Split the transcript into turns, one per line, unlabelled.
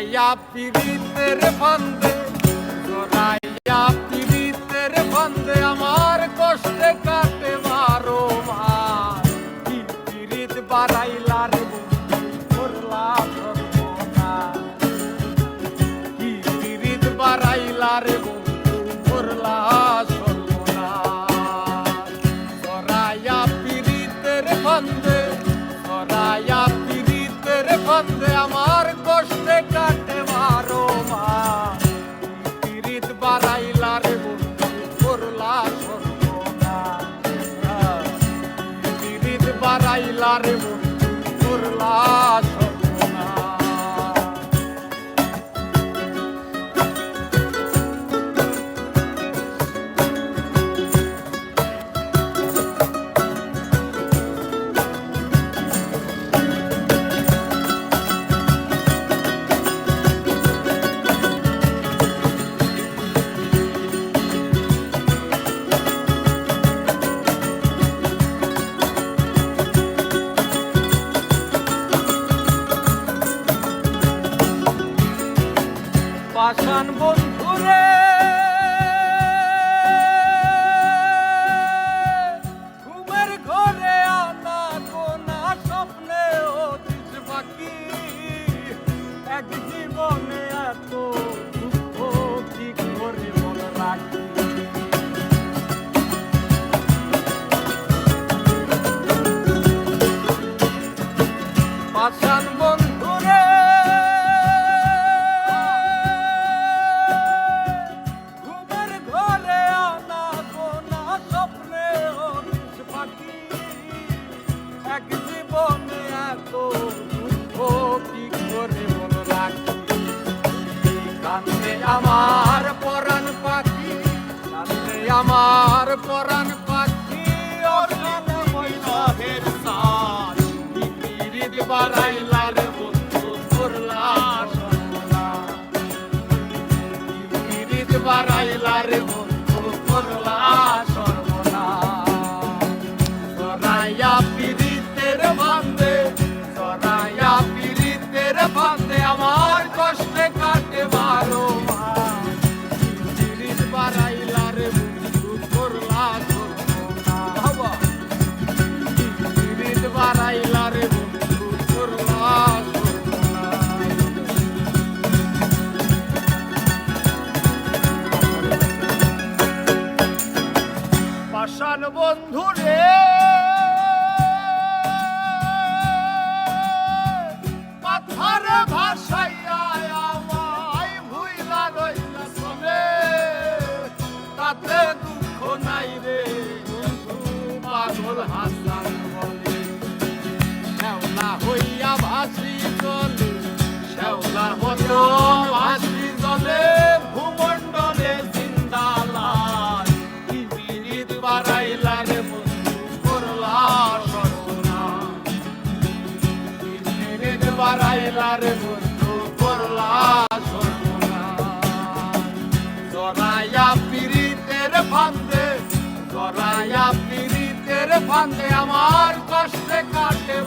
জরাইয়া পিরিতের ফান্দে জরাইয়া পিরিতের ফান্দে আমার কষ্টে কাটে মারো মার কি পিরিত বাড়াইলা রে করলা কি পিরিত বাড়াইলা রে বাড়াইলা রে বন্ধু করলা পাষাণ বন্ধুরে Barbara. পাষাণ বন্ধু রে। পাথরে ভাসাইয়া আমায় ভুইলা চলে। তাতে দুঃখ নাই রে পাগল হাসান বলে। শ্যাওলা হইয়া ভাসি চলে শ্যাওলার মতো বাড়াইলা রে বন্ধু করলা জরাইয়া পিরিতের ফান্দে জরাইয়া পিরিতের ফান্দে আমার কষ্টে কাটে